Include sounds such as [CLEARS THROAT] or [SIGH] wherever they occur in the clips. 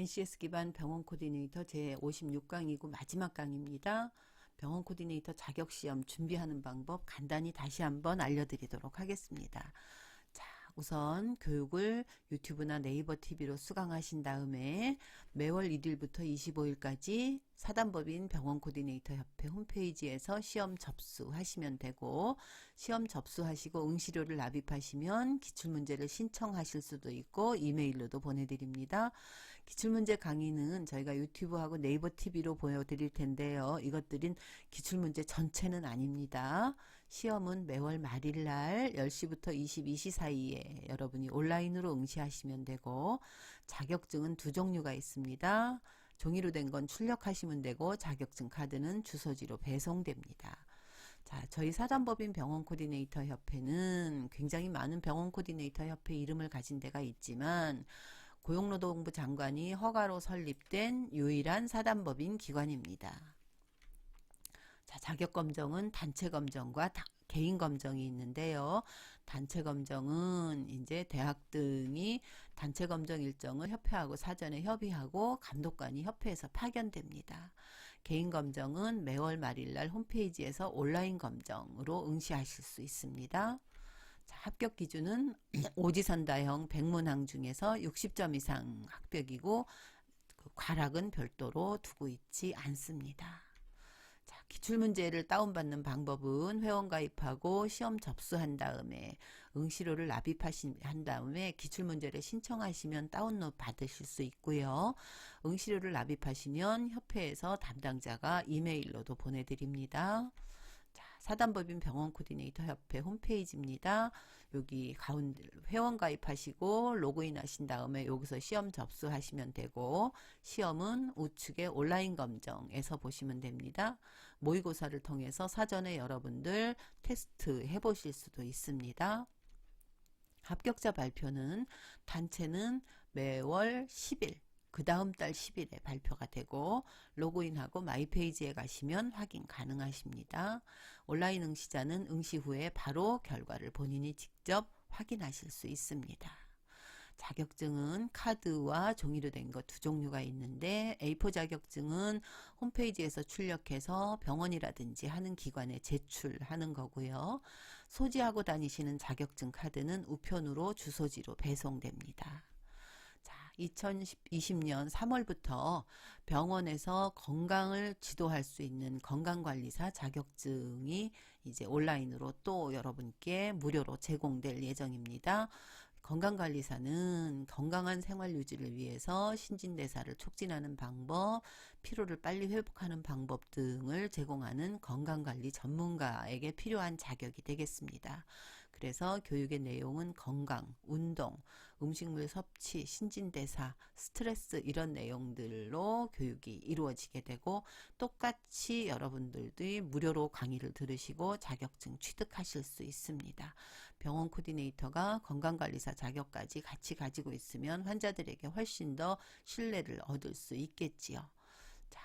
NCS 기반 병원 코디네이터 제 56강이고 마지막 강입니다. 병원 코디네이터 자격 시험 준비하는 방법 간단히 다시 한번 알려드리도록 하겠습니다. 자, 우선 교육을 유튜브나 네이버 TV로 수강하신 다음에 매월 1일부터 25일까지 사단법인 병원 코디네이터 협회 홈페이지에서 시험 접수하시면 되고 시험 접수하시고 응시료를 납입하시면 기출문제를 신청하실 수도 있고 이메일로도 보내드립니다. 기출문제 강의는 저희가 유튜브하고 네이버 TV로 보여드릴 텐데요. 이것들은 기출문제 전체는 아닙니다. 시험은 매월 말일 날 10시부터 22시 사이에 여러분이 온라인으로 응시하시면 되고 자격증은 두 종류가 있습니다. 종이로 된 건 출력하시면 되고 자격증 카드는 주소지로 배송됩니다. 자, 저희 사단법인 병원 코디네이터 협회는 굉장히 많은 병원 코디네이터 협회 이름을 가진 데가 있지만 고용노동부 장관이 허가로 설립된 유일한 사단법인 기관입니다. 자, 자격 검정은 단체 검정과 다- 개인 검정이 있는데요. 단체 검정은 이제 대학 등이 단체 검정 일정을 협회하고 사전에 협의하고 감독관이 협회에서 파견됩니다. 개인 검정은 매월 말일 날 홈페이지에서 온라인 검정으로 응시하실 수 있습니다. 자, 합격 기준은 [CLEARS THROAT] 오지선다형 백문항 중에서 60점 이상 합격이고 그 과락은 별도로 두고 있지 않습니다. 자, 기출문제를 다운받는 방법은 회원 가입하고 시험 접수한 다음에 응시료를 납입하신 한 다음에 기출문제를 신청하시면 다운로드 받으실 수 있고요. 응시료를 납입하시면 협회에서 담당자가 이메일로도 보내드립니다. 자, 사단법인 병원 코디네이터 협회 홈페이지입니다. 여기 가운데 회원 가입하시고 로그인 하신 다음에 여기서 시험 접수하시면 되고 시험은 우측에 온라인 검정에서 보시면 됩니다. 모의고사를 통해서 사전에 여러분들 테스트 해보실 수도 있습니다. 합격자 발표는 단체는 매월 10일 그 다음 달 10일에 발표가 되고 로그인하고 마이 페이지에 가시면 확인 가능하십니다. 온라인 응시자는 응시 후에 바로 결과를 본인이 직접 확인하실 수 있습니다. 자격증은 카드와 종이로 된 것 두 종류가 있는데 A4 자격증은 홈페이지에서 출력해서 병원이라든지 하는 기관에 제출하는 거고요. 소지하고 다니시는 자격증 카드는 우편으로 주소지로 배송됩니다. 자, 2020년 3월부터 병원에서 건강을 지도할 수 있는 건강관리사 자격증이 이제 온라인으로 또 여러분께 무료로 제공될 예정입니다. 건강관리사는 건강한 생활 유지를 위해서 신진대사를 촉진하는 방법, 피로를 빨리 회복하는 방법 등을 제공하는 건강관리 전문가에게 필요한 자격이 되겠습니다. 그래서 교육의 내용은 건강, 운동, 음식물 섭취, 신진대사, 스트레스 이런 내용들로 교육이 이루어지게 되고 똑같이 여러분들도 무료로 강의를 들으시고 자격증 취득하실 수 있습니다. 병원 코디네이터가 건강관리사 자격까지 같이 가지고 있으면 환자들에게 훨씬 더 신뢰를 얻을 수 있겠지요. 자,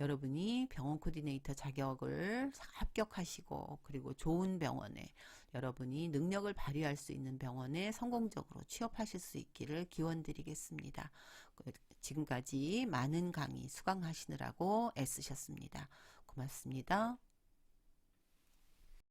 여러분이 병원 코디네이터 자격을 합격하시고 그리고 좋은 병원에 여러분이 능력을 발휘할 수 있는 병원에 성공적으로 취업하실 수 있기를 기원드리겠습니다. 그, 지금까지 많은 강의 수강하시느라고 애쓰셨습니다. 고맙습니다.